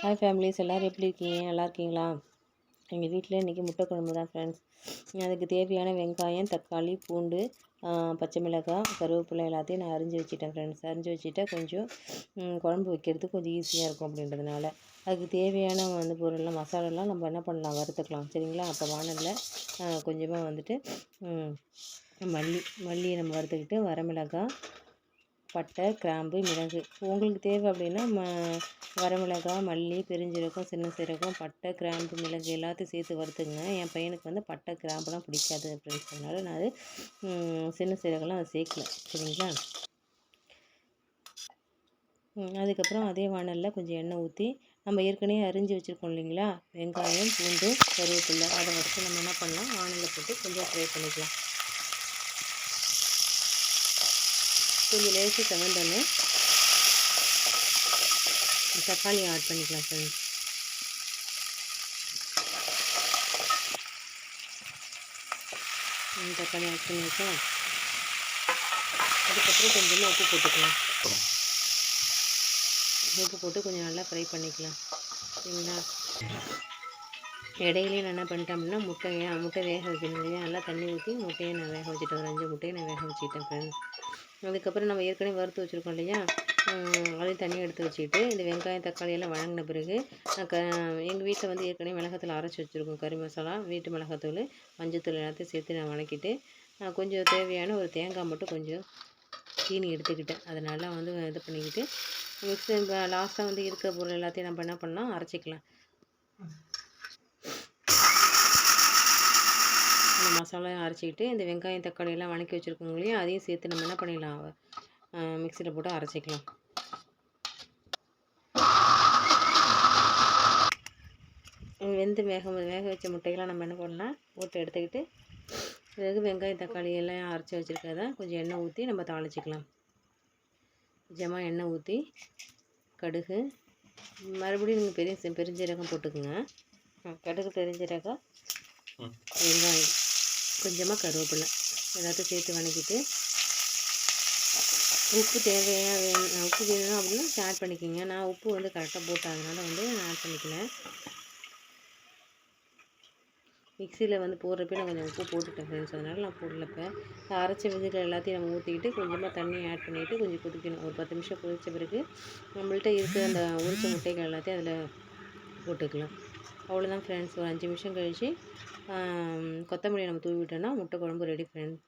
Hi families எல்லோரும் எப்படி இருக்கீங்க? நல்லா இருக்கீங்களா? எங்கள் வீட்டில் இன்றைக்கி முட்டை குழம்பு தான் ஃப்ரெண்ட்ஸ் அதுக்கு தேவையான வெங்காயம் தக்காளி பூண்டு பச்சை மிளகாய் கருவேப்பிலை எல்லாத்தையும் நான் அரிஞ்சு வச்சுட்டேன் ஃப்ரெண்ட்ஸ் அரிஞ்சு வச்சுட்டா கொஞ்சம் குழம்பு வைக்கிறதுக்கு கொஞ்சம் ஈஸியாக இருக்கும் அப்படின்றதுனால. அதுக்கு தேவையான வந்து பொருள்லாம் மசாலாலாம் நம்ம என்ன பண்ணலாம்? வறுத்துக்கலாம். சரிங்களா? அப்போ வானலில் கொஞ்சமாக வந்துட்டு மல்லி மல்லியை நம்ம வறுத்துக்கிட்டு வரமிளகாய் பட்டை கிராம்பு மிளகு. உங்களுக்கு தேவை அப்படின்னா ம வரமிளகாய் மல்லி பெருஞ்சீரகம் சின்ன சீரகம் பட்டை கிராம்பு மிளகு எல்லாத்தையும் சேர்த்து வறுத்துங்க. என் பையனுக்கு வந்து பட்டை கிராம்புலாம் பிடிக்காது அப்படின்னு சொன்னால நான் அது சின்ன சீரகம்லாம் அதை சேர்க்கல. சரிங்களா? அதுக்கப்புறம் அதே வானலில் கொஞ்சம் எண்ணெய் ஊற்றி நம்ம ஏற்கனவே அரிஞ்சு வச்சுருக்கோம் இல்லைங்களா? வெங்காயம் பூண்டு கருவேப்பில்லை அதை வச்சு நம்ம என்ன பண்ணலாம்? வானலில் போட்டு கொஞ்சம் ஃப்ரை பண்ணிக்கலாம். கொஞ்சம் லேசி செவந்தோன்னு தக்காளி ஆட் பண்ணிக்கலாம் ஃப்ரெண்ட்ஸ் தக்காளி ஆட் பண்ணியாச்சா? அதுக்கப்புறம் கொஞ்சமாக உப்பு போட்டுக்கலாம். உப்பு போட்டு கொஞ்சம் நல்லா ஃப்ரை பண்ணிக்கலாம். சரிங்களா? இடையிலே நான் என்ன பண்ணிட்டோம்னா முட்டையை முட்டை வேக வைக்கணும் இல்லையா? நல்லா தண்ணி ஊற்றி முட்டையை நான் வேக வச்சுட்டேன். ஒரு அஞ்சு முட்டையை நான் வேக வச்சுக்கிட்டேன் ஃப்ரெண்ட்ஸ் அதுக்கப்புறம் நம்ம ஏற்கனவே வறுத்து வச்சுருக்கோம் இல்லையா? அதையும் தண்ணி எடுத்து வச்சுக்கிட்டு இந்த வெங்காயம் தக்காளி எல்லாம் வணங்கின பிறகு க எங்கள் வீட்டில் வந்து ஏற்கனவே மிளகாத்தூள் அரைச்சி வச்சுருக்கோம். கறி மசாலா வீட்டு மிளகாத்தூள் மஞ்சத்தூள் எல்லாத்தையும் சேர்த்து நான் வணக்கிட்டு கொஞ்சம் தேவையான ஒரு தேங்காய் மட்டும் கொஞ்சம் தீனி எடுத்துக்கிட்டேன். அதை நல்லா வந்து இது பண்ணிக்கிட்டு மிக்ஸி லாஸ்ட்டாக வந்து இருக்கிற பொருள் எல்லாத்தையும் நம்ம என்ன பண்ணலாம்? அரைச்சிக்கலாம். மசாலாவும் அரைச்சிக்கிட்டு இந்த வெங்காயம் தக்காளி எல்லாம் வணக்கி வச்சுருக்கோங்க இல்லையா அதையும் சேர்த்து நம்ம என்ன பண்ணிடலாம் மிக்சியில் போட்டு அரைச்சிக்கலாம். வெந்து வேக வேக வச்ச முட்டையெல்லாம் நம்ம என்ன பண்ணலாம் போட்டு எடுத்துக்கிட்டு பிறகு வெங்காயம் தக்காளி எல்லாம் அரைச்சி வச்சுருக்கிறத கொஞ்சம் எண்ணெய் ஊற்றி நம்ம தாளிச்சிக்கலாம். கொஞ்சமாக எண்ணெய் ஊற்றி கடுகு மறுபடியும் நீங்கள் பெரிய பெருஞ்சீரகம் போட்டுக்குங்க. கடுகு பெருஞ்சீரகம் வெங்காயம். கொஞ்சமாக கருவேப்பிலை. எல்லாத்தையும் சேர்த்து வணக்கிட்டு உப்பு தேவையாக வேணும் உப்பு வேணும் அப்படின்னா ஆட் பண்ணிக்கோங்க. நான் உப்பு வந்து கரெக்டாக போட்டேன் அதனால் வந்து நான் ஆட் பண்ணிக்கல. மிக்சியில் வந்து போடுறப்ப நான் கொஞ்சம் உப்பு போட்டுட்டேன் ஃப்ரெண்ட்ஸ் அதனால் நான் போடலப்போ அரைச்ச விதைகள் எல்லாத்தையும் நம்ம ஊற்றிக்கிட்டு கொஞ்சமாக தண்ணி ஆட் பண்ணிவிட்டு கொஞ்சம் கொதிக்கணும். ஒரு பத்து நிமிஷம் கொதித்த பிறகு நம்மள்ட்ட இருக்கிற அந்த உரிச்ச முட்டைகள் எல்லாத்தையும் அதில் போட்டுக்கலாம். அவ்வளோதான் ஃப்ரெண்ட்ஸ் ஒரு அஞ்சு நிமிஷம் கழித்து கொத்தமல்லியை நம்ம தூவி விட்டோன்னா முட்டை குழம்பு ரெடி ஃப்ரெண்ட்ஸ்